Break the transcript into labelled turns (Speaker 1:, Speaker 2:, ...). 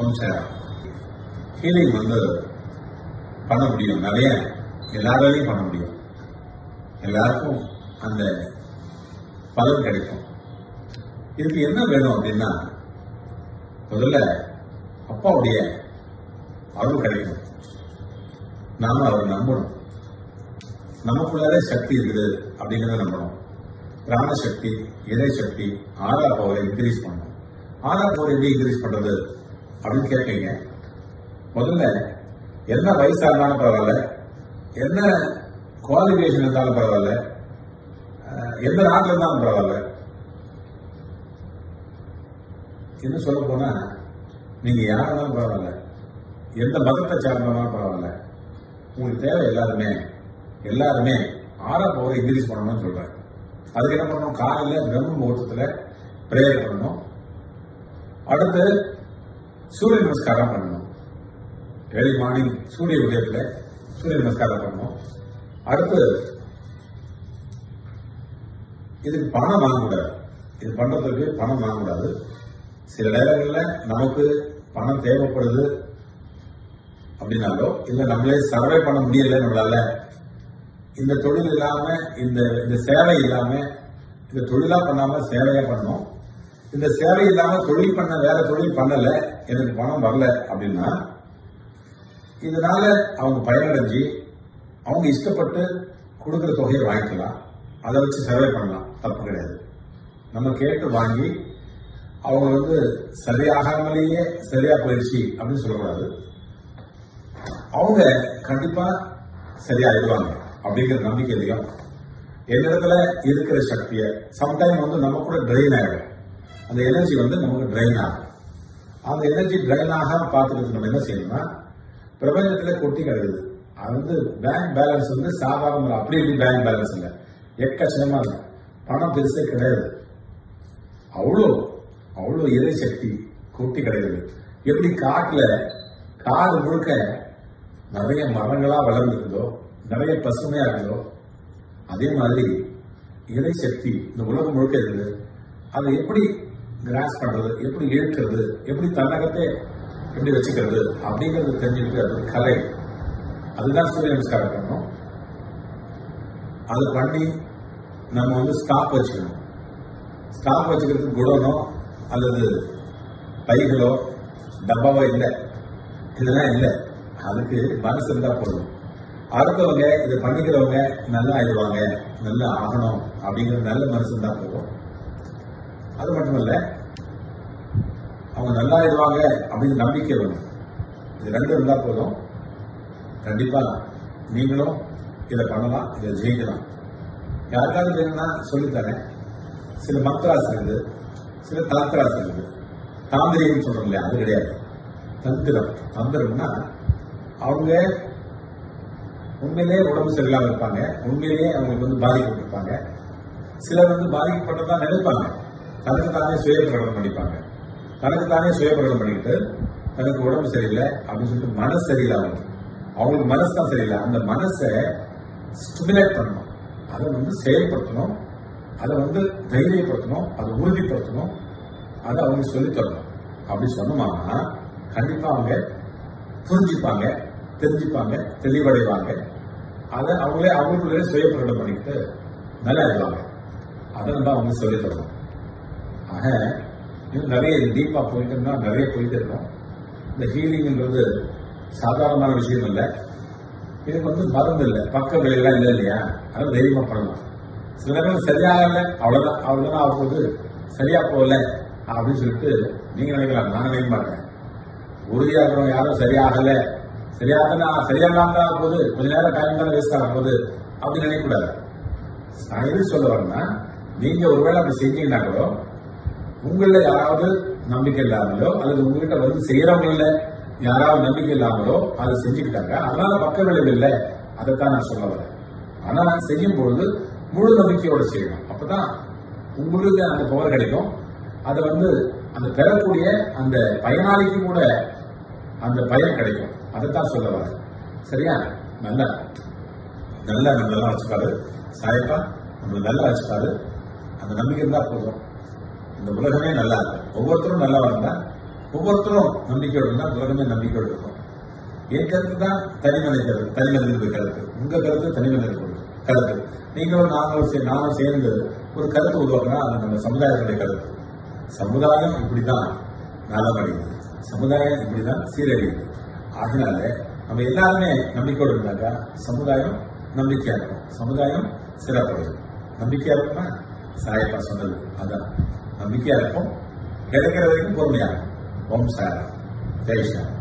Speaker 1: கொஞ்சம் sir healing வந்து பண்ண முடியும். நிறைய எல்லாராலையும் பண்ண முடியும். எல்லாருக்கும் அந்த பலன் கிடைக்கும். இதுக்கு என்ன வேணும் அப்படின்னா முதல்ல அப்பாவுடைய அருள் கிடைக்கும். நாம அவரை நம்பணும். நமக்குள்ளாரே சக்தி இருக்குது அப்படிங்கிறத நம்பணும். பிராண சக்தி இறை சக்தி ஆறா பவரை இன்க்ரீஸ் பண்ணணும். ஆறா பவர் எப்படி இன்க்ரீஸ் பண்ணுறது அப்படின்னு கேட்டீங்க. முதல்ல என்ன வயசாக இருந்தாலும் பரவாயில்ல என்ன குவாலிஃபிகேஷன் இருந்தாலும் பரவாயில்ல எந்த நாட்டில் இருந்தாலும் பரவாயில்ல. என்ன சொல்ல போனால் நீங்கள் யாரெல்லாம் பரவாயில்ல எந்த மதத்தை சார்ந்தாலும் பரவாயில்ல உங்களுக்கு தேவை எல்லாருமே எல்லாருமே ஆறா பவரை இன்க்ரீஸ் பண்ணணும்னு சொல்கிறேன் அதுக்கு என்ன பண்ணணும்? காலையில் பிரம்ம முகூர்த்தத்தில் ப்ரேயர் பண்ணணும். அடுத்து சூரிய நமஸ்காரம் பண்ணணும் ஏர்லி மார்னிங் சூரிய உதயத்தில் சூரிய நமஸ்காரம் பண்ணணும் அடுத்து இதுக்கு பணம் வாங்கக்கூடாது. இது பண்ணுறதுக்கு பணம் வாங்கக்கூடாது. சில நேரங்களில் நமக்கு பணம் தேவைப்படுது அப்படின்னாலோ இல்லை நம்மளே சர்வே பண்ண முடியல நம்மளால இந்த தொழில் இல்லாமல் இந்த இந்த சேவை இல்லாமல் இந்த தொழிலாக பண்ணாமல் சேவையாக பண்ணணும். இந்த சேவை இல்லாம தொழில் பண்ண வேற தொழில் பண்ணல எனக்கு பணம் வரல அப்படின்னா இதனால அவங்க பயனடைஞ்சு அவங்க இஷ்டப்பட்டு கொடுக்குற தொகையை வாங்கிக்கலாம். அதை வச்சு சர்வே பண்ணலாம். தப்பு கிடையாது. நம்ம கேட்டு வாங்கி அவங்க வந்து சரியாகாமலேயே சரியா போயிடுச்சு அப்படின்னு சொல்லக்கூடாது அவங்க கண்டிப்பா சரியாயிடுவாங்க அப்படிங்கிற நம்பிக்கை அதிகம் என்னிடத்துல இருக்கிற சக்தியை சம்டைம் வந்து நம்ம கூட ட்ரெயின் ஆகிடும் அந்த எனர்ஜி வந்து நமக்கு ட்ரைன் ஆகும். அந்த எனர்ஜி ட்ரைன் ஆக பார்த்துட்டு நம்ம என்ன செய்யணும்னா பிரபஞ்சத்தில் கொட்டி கிடக்குது. அது வந்து பேங்க் பேலன்ஸ் வந்து சாதாரண அப்படி இப்படி பேங்க் பேலன்ஸ் இல்லை. எக்கச்சக்கமா இல்லை. பணம் பெருசே கிடையாது. அவ்வளோ அவ்வளோ இறை சக்தி கொட்டி கிடக்குது. எப்படி காட்டில் காடு முழுக்க நிறைய மரங்களாக வளர்ந்துருக்குதோ நிறைய பசுமையாக இருக்குதோ அதே மாதிரி இறை சக்தி இந்த உலகம் முழுக்க இருக்குது. அது எப்படி கிராஸ் பண்ணுறது எப்படி இழுக்கிறது எப்படி தன்னகத்தை எப்படி வச்சுக்கிறது அப்படிங்கிறது தெரிஞ்சுக்கிட்டு அது கலை. அதுதான் சூரிய நமஸ்காரம் பண்ணணும். அது பண்ணி நம்ம வந்து ஸ்டாப் வச்சுக்கணும். ஸ்டாப் வச்சுக்கிறதுக்கு குடோனோ அல்லது பைகளோ டப்பாவோ இல்லை. இதெல்லாம் இல்லை. அதுக்கு மனசு இருந்தால் போதும். அடுத்தவங்க இதை பண்ணிக்கிறவங்க நல்லா ஆயிடுவாங்க நல்லா ஆகணும் அப்படிங்கிற நல்ல மனசு இருந்தால் போதும். அது மட்டும் அவங்க நல்லா ஆயிடுவாங்க அப்படின்னு நம்பிக்கை வேணும். இது ரெண்டு இருந்தால் போதும். கண்டிப்பாக நீங்களும் இதை பண்ணலாம் இதை ஜெயிக்கலாம். யாருக்காவது வேணும்னா சொல்லித்தரேன் சில மந்த்ராஸ் இருக்குது சில தந்திராஸ் இருக்குது தாந்திரிகம் சொல்கிறோம் இல்லையா அது கிடையாது. தந்திரம் தந்திரம்னா அவங்க உண்மையிலேயே உடம்பு சரியில்லாமல் இருப்பாங்க. உண்மையிலேயே அவங்களுக்கு வந்து பாதிக்கப்பட்டிருப்பாங்க சிலர் வந்து பாதிக்கப்பட்டதா நினைப்பாங்க. தனக்கு தானே சுய பிரகடனம் பண்ணிப்பாங்க. தனக்கு தானே சுய பிரகடனம் பண்ணிக்கிட்டு தனக்கு உடம்பு சரியில்லை அப்படின்னு சொல்லிட்டு மனசு சரியில்லை அவங்களுக்கு அவங்களுக்கு மனசு தான் சரியில்லை. அந்த மனசை ஸ்டிமுலேட் பண்ணணும். அதை வந்து செயல்படுத்தணும். அதை வந்து தைரியப்படுத்தணும். அதை உறுதிப்படுத்தணும். அதை அவங்க சொல்லித் தரணும். அப்படி சொன்னோம்னா கண்டிப்பாக அவங்க புரிஞ்சுப்பாங்க தெரிஞ்சுப்பாங்க தெளிவடைவாங்க. அதை அவங்களே அவங்களுக்குள்ளே சுய பிரகடனம் பண்ணிக்கிட்டு நல்லா இருப்பாங்க அதை நம்ம அவங்க சொல்லித் தரணும். ஆக இன்னும் நிறைய டீப்பாக போயிட்டு நிறைய போயிட்டு இருக்கோம். இந்த ஹீலிங்ன்றது சாதாரணமான விஷயம் இல்லை இதுக்கு வந்து மருந்து இல்லை. பக்க விலையெல்லாம் இல்லை இல்லையா? அதனால தைரியமாக பண்ணலாம் சில நேரம் சரியாகலை அவ்வளோதான் அவ்வளோதான் ஆகும் போது சரியாக போகல. அப்படின்னு சொல்லிட்டு நீங்கள் நினைக்கலாம். நான் நினைக்க மாட்டேன். உறுதியாக இருக்கிறவங்க யாரும் சரியாகலை. சரியாக சரியாகலாம் தான் போகுது. கொஞ்ச நேரம் டைம் தானே வேஸ்ட் ஆகும் போது அப்படின்னு நினைக்கக்கூடாது. நான் எது சொல்ல வரேன்னா நீங்கள் ஒருவேளை அப்படி செஞ்சீங்கன்னா கூட உங்களில் யாராவது நம்பிக்கை இல்லாமலோ அல்லது உங்ககிட்ட வந்து செய்யறவங்கள யாராவது நம்பிக்கை இல்லாமலோ அதை செஞ்சுக்கிட்டாங்க அதனால பக்க விளைவு இல்லை. அதைத்தான் நான் சொல்ல வரேன். ஆனா செய்யும் பொழுது முழு நம்பிக்கையோட செய்யணும். அப்பதான் உங்களுக்கு அந்த பவர் கிடைக்கும். அதை வந்து அந்த பெறக்கூடிய அந்த பயனாளிக்கு கூட அந்த பயன் கிடைக்கும். அதைத்தான் சொல்ல வரேன். சரியா? நல்லா. நல்லா நம்ம நல்லா வச்சுக்காரு சாயப்பா நம்ம நல்லா வச்சுக்காரு அந்த நம்பிக்கை தான் போதும். இந்த உலகமே நல்லா இருக்கும் ஒவ்வொருத்தரும் நல்லா இருந்தா ஒவ்வொருத்தரும் நம்பிக்கையோடு இருந்தால் உலகமே நம்பிக்கையோடு இருக்கும். என் கருத்து தான் தனிமனை கருத்து தனிமனித கருத்து. உங்க கருத்து தனிமனித கருத்து. நீங்களும் நாங்களும் சே- நானும் சேர்ந்து ஒரு கருத்து உருவாக்குனா அது நம்ம சமுதாயத்துடைய கருத்து. சமுதாயம் இப்படிதான் நலமடையுது. சமுதாயம் இப்படிதான் சீரழியுது. அதனால நம்ம எல்லாருமே நம்பிக்கையோடு இருந்தாக்கா சமுதாயம் நம்பிக்கையா இருக்கும். சமுதாயம் சிறப்படையும். நம்பிக்கையா இருக்குமா? சாயப்பா சொன்னது. அதான். நம்பிக்கையா இருக்கும் கிடைக்கிற வரைக்கும் பொறுமையா இருக்கும் ஓம் சாரம் ஜெய் சாரம்